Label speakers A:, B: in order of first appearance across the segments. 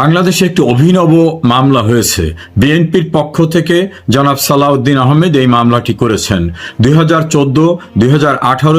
A: বাংলাদেশে একটি অভিনব মামলা হয়েছে। বিএনপির পক্ষ থেকে জনাব সালাউদ্দিন আহমেদ এই মামলাটি করেছেন। দুই হাজার চোদ্দ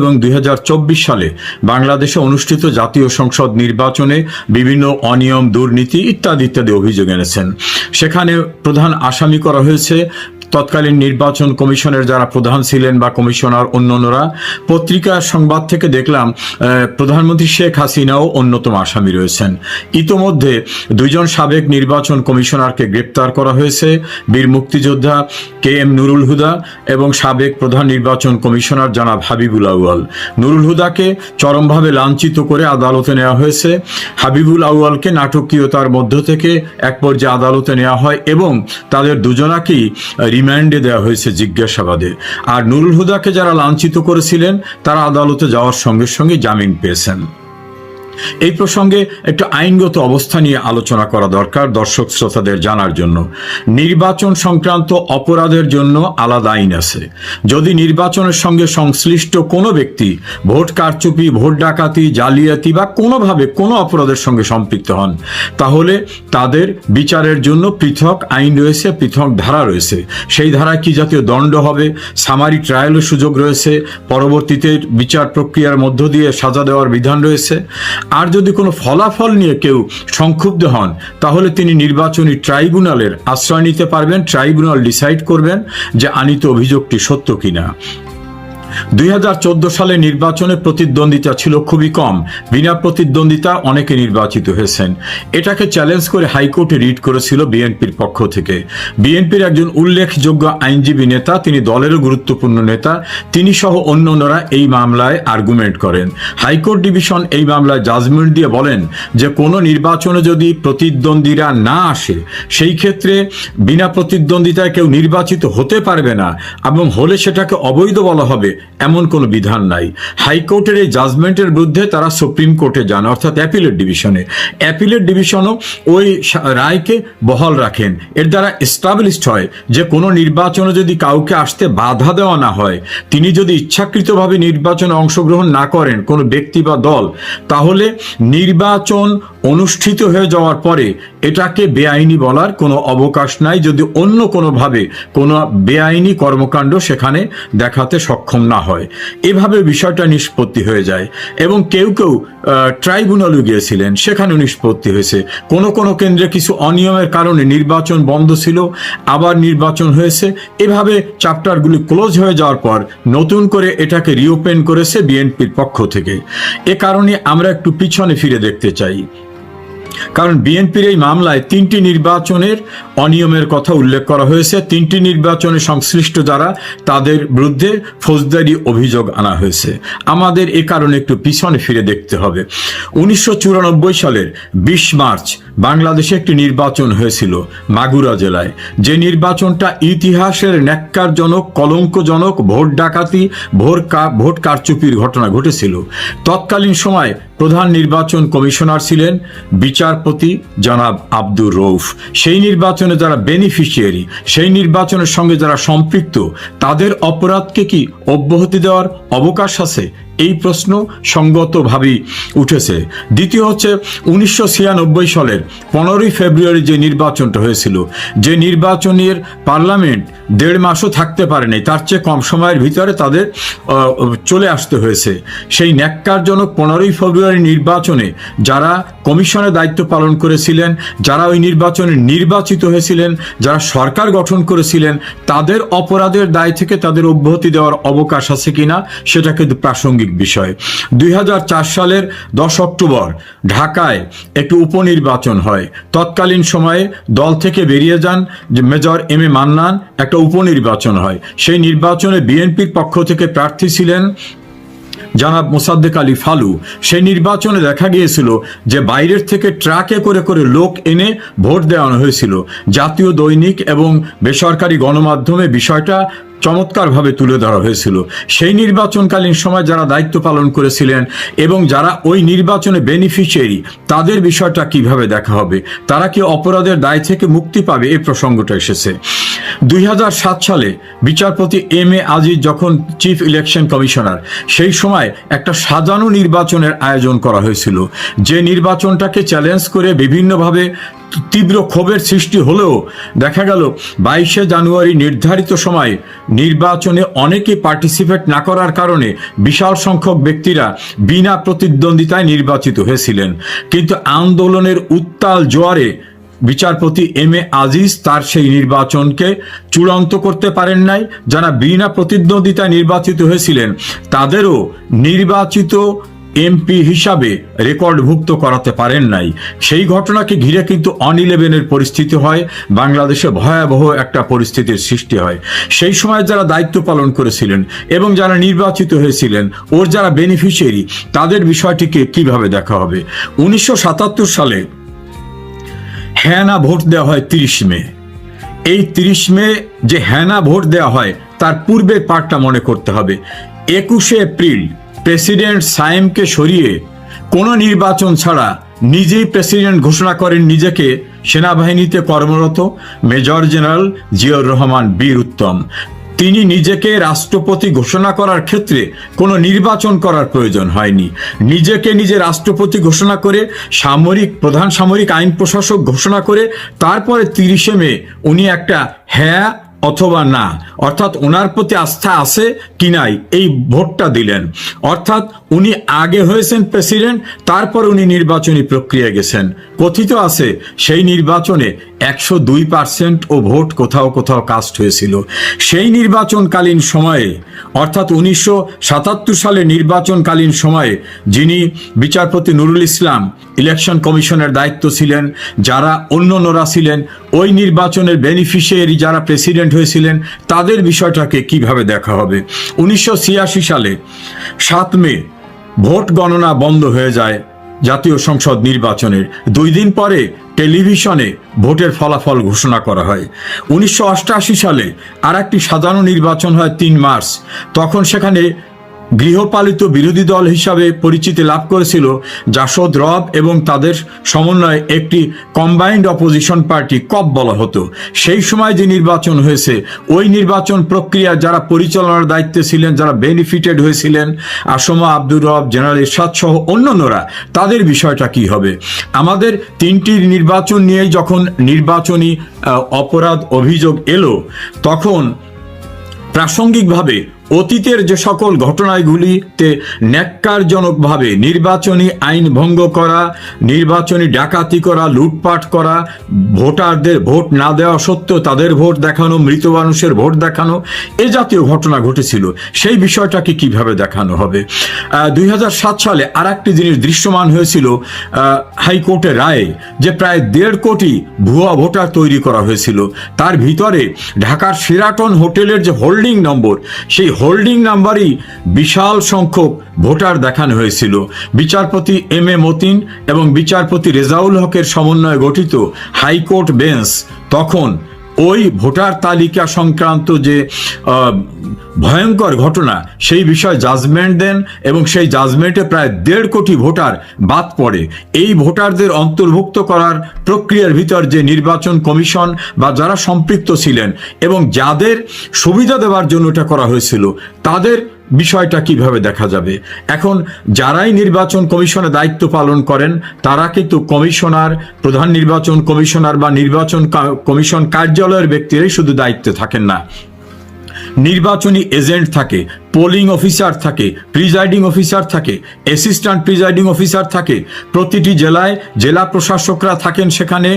A: এবং দুই হাজার চব্বিশ সালে বাংলাদেশে অনুষ্ঠিত জাতীয় সংসদ নির্বাচনে বিভিন্ন অনিয়ম, দুর্নীতি ইত্যাদি ইত্যাদি অভিযোগ এনেছেন। সেখানে প্রধান আসামি করা হয়েছে তৎকালীন নির্বাচন কমিশনের যারা প্রধান ছিলেন বা কমিশনার অন্যান্যরা পত্রিকা সংবাদ থেকে দেখলাম প্রধানমন্ত্রী শেখ হাসিনাও অন্যতম আসামি রয়েছেন। ইতোমধ্যে দুইজন সাবেক নির্বাচন কমিশনারকে গ্রেপ্তার করা হয়েছে, বীর মুক্তিযোদ্ধা কে এম নুরুল হুদা এবং সাবেক প্রধান নির্বাচন কমিশনার জনাব হাবিবুল আউয়াল। নুরুল হুদাকে চরমভাবে লাঞ্ছিত করে আদালতে নেওয়া হয়েছে। হাবিবুল আউয়ালকে নাটকীয়তার মধ্য থেকে এক পর্যায়ে আদালতে নেওয়া হয় এবং তাদের দুজনাকেই রিমান্ডে দেওয়া হয়েছে জিজ্ঞাসাবাদে। আর নুরুল হুদাকে যারা লাঞ্ছিত করেছিলেন, তারা আদালতে যাওয়ার সঙ্গে সঙ্গে জামিন পেয়েছেন। এই প্রসঙ্গে একটু আইনগত অবস্থা নিয়ে আলোচনা করা দরকার দর্শক শ্রোতাদের জানার জন্য। নির্বাচন সংক্রান্ত অপরাধের জন্য আলাদা আইন আছে। যদি নির্বাচনের সঙ্গে সংশ্লিষ্ট কোনো ব্যক্তি ভোট কারচুপি, ভোট ডাকাতি, জালিয়াতি বা কোনোভাবে কোনো অপরাধের সঙ্গে সম্পৃক্ত হন, তাহলে তাদের বিচারের জন্য পৃথক আইন রয়েছে, পৃথক ধারা রয়েছে। সেই ধারায় কি জাতীয় দণ্ড হবে, সামারি ট্রায়ালের সুযোগ রয়েছে, পরবর্তীতে বিচার প্রক্রিয়ার মধ্য দিয়ে সাজা দেওয়ার বিধান রয়েছে। আর যদি কোনো ফলাফল নিয়ে কেউ সংক্ষুব্ধ হন, তাহলে তিনি নির্বাচনী ট্রাইব্যুনালের আশ্রয় নিতে পারবেন, ট্রাইব্যুনাল ডিসাইড করবেন যে আনিত অভিযোগটি সত্য কিনা। দুই হাজার চোদ্দ সালে নির্বাচনে প্রতিদ্বন্দ্বিতা ছিল খুবই কম। বিনা প্রতিদ্বন্দ্বিতা অনেকে নির্বাচিত হয়েছেন। এটাকে চ্যালেঞ্জ করে হাইকোর্টে রিট করেছিল বিএনপির পক্ষ থেকে। বিএনপির একজন উল্লেখযোগ্য আইনজীবী নেতা, তিনি দলেরও গুরুত্বপূর্ণ নেতা তিনি সহ অন্যান্যরা এই মামলায় আর্গুমেন্ট করেন। হাইকোর্ট ডিভিশন এই মামলায় জাজমেন্ট দিয়ে বলেন যে, কোনো নির্বাচনে যদি প্রতিদ্বন্দ্বীরা না আসে, সেই ক্ষেত্রে বিনা প্রতিদ্বন্দ্বিতায় কেউ নির্বাচিত হতে পারবে না এবং হলে সেটাকে অবৈধ বলা হবে। এমন কোনো বিধান নাই। হাইকোর্টের এই জাজমেন্টের বিরুদ্ধে তারা সুপ্রিম কোর্টে যান, অর্থাৎ অ্যাপিলেট ডিভিশনে। অ্যাপিলেট ডিভিশনও ওই রায়কে বহাল রাখেন। এর দ্বারা এস্টাবলিশড হয় যে কোনো নির্বাচনে যদি কাউকে আসতে বাধা দেওয়া না হয়, তিনি যদি ইচ্ছাকৃতভাবে নির্বাচনে অংশগ্রহণ না করেন কোনো ব্যক্তি বা দল, তাহলে নির্বাচন অনুষ্ঠিত হয়ে যাওয়ার পরে এটাকে বেআইনি বলার কোনো অবকাশ নাই যদি অন্য কোনোভাবে কোনো বেআইনি কর্মকাণ্ড সেখানে দেখাতে সক্ষম না হয়। এভাবে বিষয়টা নিষ্পত্তি হয়ে যায় এবং কেউ কেউ ট্রাইব্যুনালও গিয়েছিলেন, সেখানেও নিষ্পত্তি হয়েছে। কোনো কোনো কেন্দ্রে কিছু অনিয়মের কারণে নির্বাচন বন্ধ ছিল, আবার নির্বাচন হয়েছে। এভাবে চ্যাপ্টারগুলি ক্লোজ হয়ে যাওয়ার পর নতুন করে এটাকে রিওপেন করেছে বিএনপির পক্ষ থেকে। এ কারণে আমরা একটু পিছনে ফিরে দেখতে চাই। কারণ বিএনপির এই মামলায় তিনটি নির্বাচনের অনিয়মের কথা উল্লেখ করা হয়েছে। তিনটি নির্বাচনে সংশ্লিষ্ট যারা, তাদের বিরুদ্ধে ফৌজদারি অভিযোগ আনা হয়েছে। আমাদের এ কারণে একটু পিছনে ফিরে দেখতে হবে। উনিশশো চুরানব্বই সালের বিশ মার্চ বাংলাদেশে একটি নির্বাচন হয়েছিল মাগুরা জেলায়। যে নির্বাচনটা ইতিহাসের ন্যাক্কারজনক, কলঙ্কজনক, ভোট ডাকাতি ভোট ভোট কারচুপির ঘটনা ঘটেছিল। তৎকালীন সময় প্রধান নির্বাচন কমিশনার ছিলেন বিচারপতি জনাব আব্দুর রৌফ সেই নির্বাচনে যারা বেনিফিশিয়ারি, সেই নির্বাচনের সঙ্গে যারা সম্পৃক্ত, তাদের অপরাধকে কি অব্যাহতি দেওয়ার অবকাশ আছে? এই প্রশ্ন সঙ্গতভাবেই উঠেছে। দ্বিতীয় হচ্ছে, উনিশশো ছিয়ানব্বই সালের পনেরোই ফেব্রুয়ারি যে নির্বাচনটা হয়েছিল, যে নির্বাচনের পার্লামেন্ট দেড় মাসও থাকতে পারেনি, তার চেয়ে কম সময়ের ভিতরে তাদের চলে আসতে হয়েছে। সেই ন্যাক্কারজনক পনেরোই ফেব্রুয়ারি নির্বাচনে যারা কমিশনের দায়িত্ব পালন করেছিলেন, যারা ওই নির্বাচনে নির্বাচিত হয়েছিলেন, যারা সরকার গঠন করেছিলেন, তাদের অপরাধের দায় থেকে তাদের অব্যাহতি দেওয়ার অবকাশ আছে কিনা, সেটা কিন্তু প্রাসঙ্গিক বিষয়। দুই সালের দশ অক্টোবর ঢাকায় একটি উপনির্বাচন হয়। তৎকালীন সময়ে দল থেকে বেরিয়ে যান যে মেজর এম এ মান্নান, একটা উপনির্বাচন হয়। সেই নির্বাচনে বিএনপির পক্ষ থেকে প্রার্থী ছিলেন জানাব মোসাদ্দেক আলী ফালু। সেই নির্বাচনে দেখা গিয়েছিল যে বাইরের থেকে ট্রাকে করে করে লোক এনে ভোট দেওয়ানো হয়েছিল। জাতীয় দৈনিক এবং বেসরকারি গণমাধ্যমে বিষয়টা চমৎকারভাবে তুলে ধরা হয়েছিল। সেই নির্বাচনকালীন সময় যারা দায়িত্ব পালন করেছিলেন এবং যারা ওই নির্বাচনে বেনিফিশিয়ারি তাদের বিষয়টা কীভাবে দেখা হবে? তারা কি অপরাধের দায় থেকে মুক্তি পাবে? এই প্রসঙ্গটা এসেছে। দুই হাজার সাত সালে বিচারপতি এম এ আজিজ যখন চিফ ইলেকশন কমিশনার সেই সময় একটা সাজানো নির্বাচনের আয়োজন করা হয়েছিল। যে নির্বাচনটাকে চ্যালেঞ্জ করে বিভিন্নভাবে তীব্র ক্ষোভের সৃষ্টি হলেও দেখা গেল বাইশে জানুয়ারি নির্ধারিত সময়ে নির্বাচনে অনেকে পার্টিসিপেট না করার কারণে বিশাল সংখ্যক ব্যক্তিরা বিনা প্রতিদ্বন্দ্বিতায় নির্বাচিত হয়েছিলেন। কিন্তু আন্দোলনের উত্তাল জোয়ারে বিচারপতি এম এ আজিজ তার সেই নির্বাচনকে চূড়ান্ত করতে পারেন নাই। যারা বিনা প্রতিদ্বন্দ্বিতায় নির্বাচিত হয়েছিলেন, তাদেরও নির্বাচিত এমপি হিসাবে রেকর্ডভুক্ত করাতে পারেন নাই। সেই ঘটনাকে ঘিরে কিন্তু অন ইলেভেনের পরিস্থিতি হয়, বাংলাদেশে ভয়াবহ একটা পরিস্থিতির সৃষ্টি হয়। সেই সময় যারা দায়িত্ব পালন করেছিলেন এবং যারা নির্বাচিত হয়েছিলেন, ওর যারা বেনিফিশিয়ারি তাদের বিষয়টিকে কীভাবে দেখা হবে? উনিশশো সাতাত্তর সালে হ্যানা ভোট দেওয়া হয় তিরিশ মে। এই তিরিশ মে যে হ্যানা ভোট দেওয়া হয়, তার পূর্বের পার্টটা মনে করতে হবে। একুশে এপ্রিল প্রেসিডেন্ট সাইমকে সরিয়ে কোনো নির্বাচন ছাড়া নিজেই প্রেসিডেন্ট ঘোষণা করেন নিজেকে, সেনাবাহিনীতে কর্মরত মেজর জেনারেল জিয়র রহমান বীর উত্তম। তিনি নিজেকে রাষ্ট্রপতি ঘোষণা করার ক্ষেত্রে কোনো নির্বাচন করার প্রয়োজন হয়নি। নিজেকে নিজে রাষ্ট্রপতি ঘোষণা করে, সামরিক, প্রধান সামরিক আইন প্রশাসক ঘোষণা করে, তারপরে তিরিশে মে উনি একটা হ্যাঁ অথবা না। অর্থাৎ ওনার প্রতি আস্থা আছে কি নাই, এই ভোটটা দিলেন। অর্থাৎ উনি আগে হয়েছেন প্রেসিডেন্ট, তারপর উনি নির্বাচনী প্রক্রিয়া গেছেন। কথিত আছে, সেই নির্বাচনে একশো দুই পার্সেন্ট ও ভোট কোথাও কোথাও কাস্ট হয়েছিল। সেই নির্বাচনকালীন সময়ে, অর্থাৎ উনিশশো সাতাত্তর সালে নির্বাচনকালীন সময়ে, যিনি বিচারপতি নুরুল ইসলাম, ইলেকশন কমিশনের দায়িত্ব ছিলেন, যারা অন্যান্যরা ছিলেন ওই নির্বাচনের বেনিফিশিয়ারি যারা প্রেসিডেন্ট হয়েছিলেন, তাদের বিষয়টাকে কীভাবে দেখা হবে? উনিশশো ছিয়াশি সালে সাত মে ভোট গণনা বন্ধ হয়ে যায় জাতীয় সংসদ নির্বাচনের। দুই দিন পরে টেলিভিশনে ভোটের ফলাফল ঘোষণা করা হয়। উনিশশো সালে আর একটি সাধারণ নির্বাচন হয় তিন মার্চ। তখন সেখানে গৃহপালিত বিরোধী দল হিসাবে পরিচিতি লাভ করেছিল জাসদ রব এবং তাদের সমন্বয়ে একটি কম্বাইন্ড অপোজিশন পার্টি কপ বলা হতো। সেই সময় যে নির্বাচন হয়েছে, ওই নির্বাচন প্রক্রিয়া যারা পরিচালনার দায়িত্বে ছিলেন, যারা বেনিফিটেড হয়েছিলেন, আসমা আব্দুর রব, জেনারেল ইরশাদ সহ অন্যান্যরা, তাদের বিষয়টা কি হবে? আমাদের তিনটি নির্বাচন নিয়ে যখন নির্বাচনী অপরাধ অভিযোগ এলো, তখন প্রাসঙ্গিকভাবে অতীতের যে সকল ঘটনাগুলিতে ন্যাক্কারজনকভাবে নির্বাচনী আইন ভঙ্গ করা, নির্বাচনী ডাকাতি করা, লুটপাট করা, ভোটারদের ভোট না দেওয়া সত্ত্বেও তাদের ভোট দেখানো, মৃত মানুষের ভোট দেখানো, এ জাতীয় ঘটনা ঘটেছিল। সেই বিষয়টাকে কীভাবে দেখানো হবে? দুই হাজার সাত সালে আর একটি জিনিস দৃশ্যমান হয়েছিল হাইকোর্টের রায়ে যে প্রায় দেড় কোটি ভুয়া ভোটার তৈরি করা হয়েছিল। তার ভিতরে ঢাকার সেরাটন হোটেলের যে হোল্ডিং নম্বর, সেই হোল্ডিং নাম্বারই বিশাল সংখ্যক ভোটার দেখানো হয়েছিল। বিচারপতি এম এ মতিন এবং বিচারপতি রেজাউল হকের সমন্বয়ে গঠিত হাইকোর্ট বেঞ্চ তখন ওই ভোটার তালিকা সংক্রান্ত যে ভয়ঙ্কর ঘটনা, সেই বিষয়ে জাজমেন্ট দেন এবং সেই জাজমেন্টে প্রায় দেড় কোটি ভোটার বাদ পড়ে। এই ভোটারদের অন্তর্ভুক্ত করার প্রক্রিয়ার ভিতর যে নির্বাচন কমিশন বা যারা সম্পৃক্ত ছিলেন এবং যাদের সুবিধা দেওয়ার জন্য এটা করা হয়েছিল, তাদের বিষয়টা কীভাবে দেখা যাবে? এখন যারাই নির্বাচন কমিশনে দায়িত্ব পালন করেন, তারা কিন্তু কমিশনার, প্রধান নির্বাচন কমিশনার বা নির্বাচন কমিশন কার্যালয়ের ব্যক্তিরাই শুধু দায়িত্বে থাকেন না। নির্বাচনী এজেন্ট থাকে পোলিং অফিসার থাকে প্রিজাইডিং অফিসার থাকে অ্যাসিস্ট্যান্ট প্রিজাইডিং অফিসার থাকে, প্রতিটি জেলায় জেলা প্রশাসকরা থাকেন সেখানে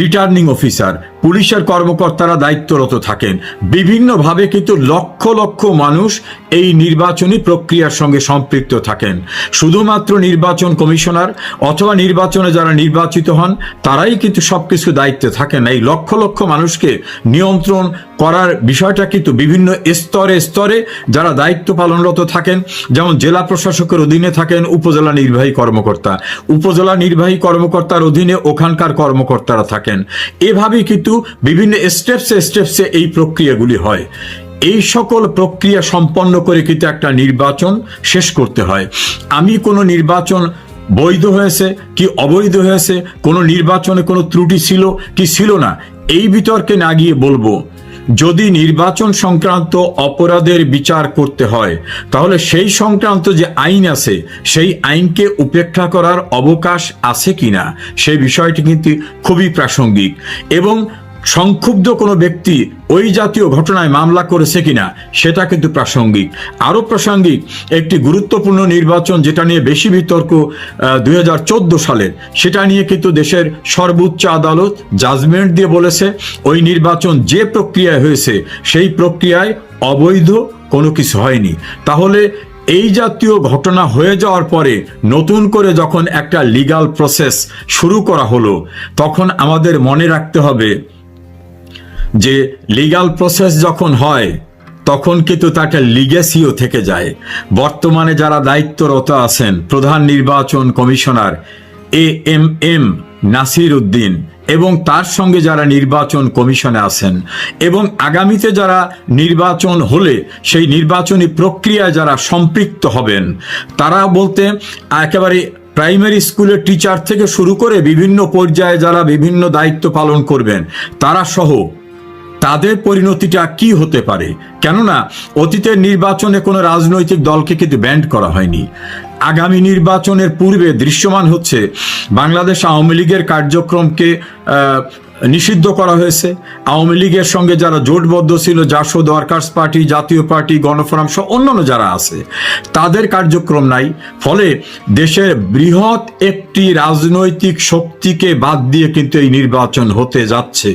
A: রিটার্নিং অফিসার পুলিশের কর্মকর্তারা দায়িত্বরত থাকেন। বিভিন্নভাবে কিন্তু লক্ষ লক্ষ মানুষ এই নির্বাচনী প্রক্রিয়ার সঙ্গে সম্পৃক্ত থাকেন। শুধুমাত্র নির্বাচন কমিশনার অথবা নির্বাচনে যারা নির্বাচিত হন, তারাই কিন্তু সবকিছু দায়িত্বে থাকেন। এই লক্ষ লক্ষ মানুষকে নিয়ন্ত্রণ করার বিষয়টা কিন্তু বিভিন্ন স্তরে স্তরে যারা দায়িত্ব পালনরত থাকেন, যেমন জেলা প্রশাসকের অধীনে থাকেন উপজেলা নির্বাহী কর্মকর্তা। উপজেলা নির্বাহী কর্মকর্তার অধীনে ওখানকার কর্মকর্তারা থাকেন। এভাবেই কিন্তু বিভিন্ন স্টেপসে স্টেপসে এই প্রক্রিয়াগুলি হয়। এই সকল প্রক্রিয়া সম্পন্ন করে কিন্তু একটা নির্বাচন শেষ করতে হয়। আমি কোনো নির্বাচন বৈধ হয়েছে কি অবৈধ হয়েছে, কোনো নির্বাচনে কোনো ত্রুটি ছিল কি ছিল না, এই বিতর্কে না গিয়ে বলব। যদি নির্বাচন সংক্রান্ত অপরাধের বিচার করতে হয়, তাহলে সেই সংক্রান্ত যে আইন আছে, সেই আইনকে উপেক্ষা করার অবকাশ আছে কিনা সেই বিষয়টি কিন্তু খুবই প্রাসঙ্গিক। এবং সংক্ষুব্ধ কোনো ব্যক্তি ওই জাতীয় ঘটনায় মামলা করেছে কিনা, সেটা কিন্তু প্রাসঙ্গিক। আরও প্রাসঙ্গিক, একটি গুরুত্বপূর্ণ নির্বাচন যেটা নিয়ে বেশি বিতর্ক দু হাজার চোদ্দ সালের, সেটা নিয়ে কিন্তু দেশের সর্বোচ্চ আদালত জাজমেন্ট দিয়ে বলেছে, ওই নির্বাচন যে প্রক্রিয়ায় হয়েছে, সেই প্রক্রিয়ায় অবৈধ কোনো কিছু হয়নি। তাহলে এই জাতীয় ঘটনা হয়ে যাওয়ার পরে, নতুন করে যখন একটা লিগাল প্রসেস শুরু করা হলো, তখন আমাদের মনে রাখতে হবে যে লিগাল প্রসেস যখন হয়, তখন কিন্তু তাকে লিগেসিও থেকে যায়। বর্তমানে যারা দায়িত্বরত আছেন, প্রধান নির্বাচন commissioner A M M Nasir Uddin এবং তার সঙ্গে যারা নির্বাচন কমিশনে আছেন এবং আগামীতে যারা নির্বাচন হলে সেই নির্বাচনী প্রক্রিয়ায় যারা সম্পৃক্ত হবেন, তারা বলতে একেবারে প্রাইমারি স্কুলের টিচার থেকে শুরু করে বিভিন্ন পর্যায়ে যারা বিভিন্ন দায়িত্ব পালন করবেন, তারা সহ তাদের পরিণতিটা কি হতে পারে? কেননা, অতীতের নির্বাচনে কোনো রাজনৈতিক দলকে কিন্তু ব্যান্ড করা হয়নি। আগামী নির্বাচনের পূর্বে দৃশ্যমান হচ্ছে বাংলাদেশ আওয়ামী লীগের কার্যক্রমকে নিষিদ্ধ করা হয়েছে। আওয়ামী লীগের সঙ্গে যারা জোটবদ্ধ ছিল, JSD, Workers Party, Jatiya Party, Gano Forum সহ অন্যান্য যারা আছে, তাদের কার্যক্রম নাই। ফলে দেশের বৃহৎ একটি রাজনৈতিক শক্তিকে বাদ দিয়ে কিন্তু এই নির্বাচন হতে যাচ্ছে।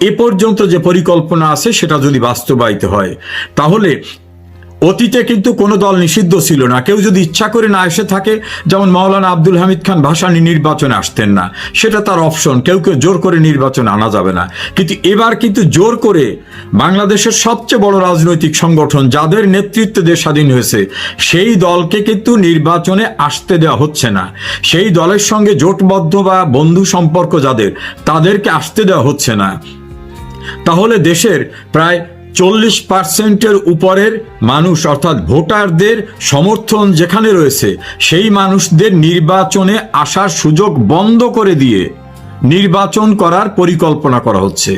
A: এ পর্যন্ত যে পরিকল্পনা আছে, সেটা যদি বাস্তবায়িত হয়, তাহলে অতীতে কিন্তু কোনো দল নিষিদ্ধ ছিল না। কেউ যদি ইচ্ছা করে না এসে থাকে, যেমন মাওলানা আব্দুল হামিদ খান ভাসানি নির্বাচনে আসতেন না। সেটা তার অপশন। কেউ কেউ জোর করে নির্বাচন আনা যাবে না। কিন্তু এবার কিন্তু জোর করে বাংলাদেশের সবচেয়ে বড় রাজনৈতিক সংগঠন যাদের নেতৃত্বে দেশ স্বাধীন হয়েছে, সেই দলকে কিন্তু নির্বাচনে আসতে দেওয়া হচ্ছে না। সেই দলের সঙ্গে জোটবদ্ধ বা বন্ধু সম্পর্ক যাদের, তাদেরকে আসতে দেওয়া হচ্ছে না। তাহলে দেশের প্রায় চল্লিশ পার্সেন্টের উপরের মানুষ, অর্থাৎ ভোটারদের সমর্থন যেখানে রয়েছে, সেই মানুষদের নির্বাচনে আসার সুযোগ বন্ধ করে দিয়ে নির্বাচন করার পরিকল্পনা করা হচ্ছে।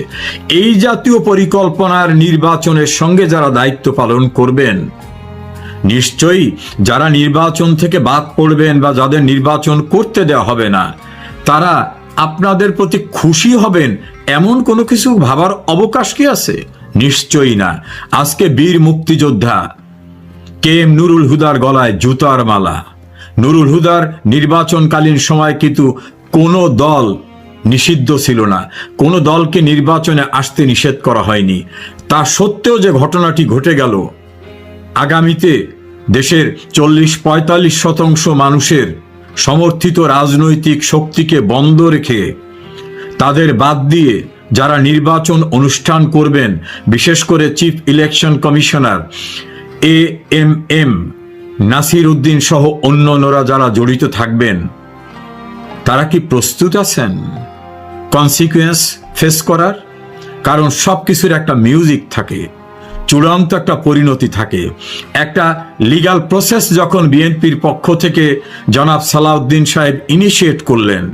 A: এই জাতীয় পরিকল্পনার নির্বাচনের সঙ্গে যারা দায়িত্ব পালন করবেন, নিশ্চয়ই যারা নির্বাচন থেকে বাদ পড়বেন বা যাদের নির্বাচন করতে দেওয়া হবে না, তারা আপনাদের প্রতি খুশি হবেন, এমন কোনো কিছু ভাবার অবকাশ কি আছে? নিশ্চয়ই না। আজকে বীর মুক্তিযোদ্ধা কে এম নুরুল হুদার গলায় জুতার মালা। নুরুল হুদার নির্বাচনকালীন সময় কিন্তু কোনো দল নিষিদ্ধ ছিল না। কোনো দলকে নির্বাচনে আসতে নিষেধ করা হয়নি। তা সত্ত্বেও যে ঘটনাটি ঘটে গেল, আগামীতে দেশের চল্লিশ পঁয়তাল্লিশ শতাংশ মানুষের সমর্থিত রাজনৈতিক শক্তিকে বন্ধ রেখে তাদের বাদ দিয়ে যারা নির্বাচন অনুষ্ঠান করবেন, বিশেষ করে chief election commissioner A M M Nasir Uddin সহ অন্যান্যরা যারা জড়িত থাকবেন, তারা কি প্রস্তুত আছেন? কনসিকুয়েন্স ফেস করার? কারণ সব কিছুর একটা মিউজিক থাকে, চূড়ান্ত একটা পরিণতি থাকে। একটা লিগাল প্রসেস যখন বিএনপির পক্ষ থেকে জনাব সালাউদ্দিন সাহেব ইনিশিয়েট করলেন,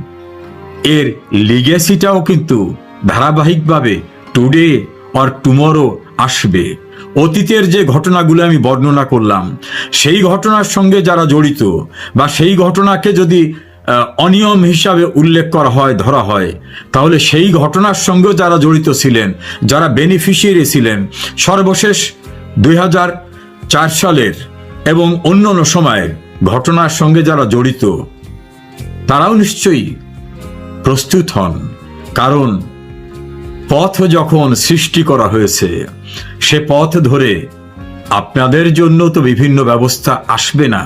A: এর লিগেসিটাও কিন্তু ধারাবাহিকভাবে টুডে অর টুমরো আসবে। অতীতের যে ঘটনাগুলো আমি বর্ণনা করলাম, সেই ঘটনার সঙ্গে যারা জড়িত বা সেই ঘটনাকে যদি অনিয়ম হিসাবে উল্লেখ করা হয়, ধরা হয়, তাহলে সেই ঘটনার সঙ্গেও যারা জড়িত ছিলেন, যারা বেনিফিশিয়ারি ছিলেন, সর্বশেষ দুই সালের এবং অন্য অন্য সময়ের ঘটনার সঙ্গে যারা জড়িত, তারাও নিশ্চয়ই প্রস্তুত হন। কারণ পথ যখন সৃষ্টি করা হয়েছে, সে পথ ধরে আপনাদের জন্য তো বিভিন্ন ব্যবস্থা আসবে না।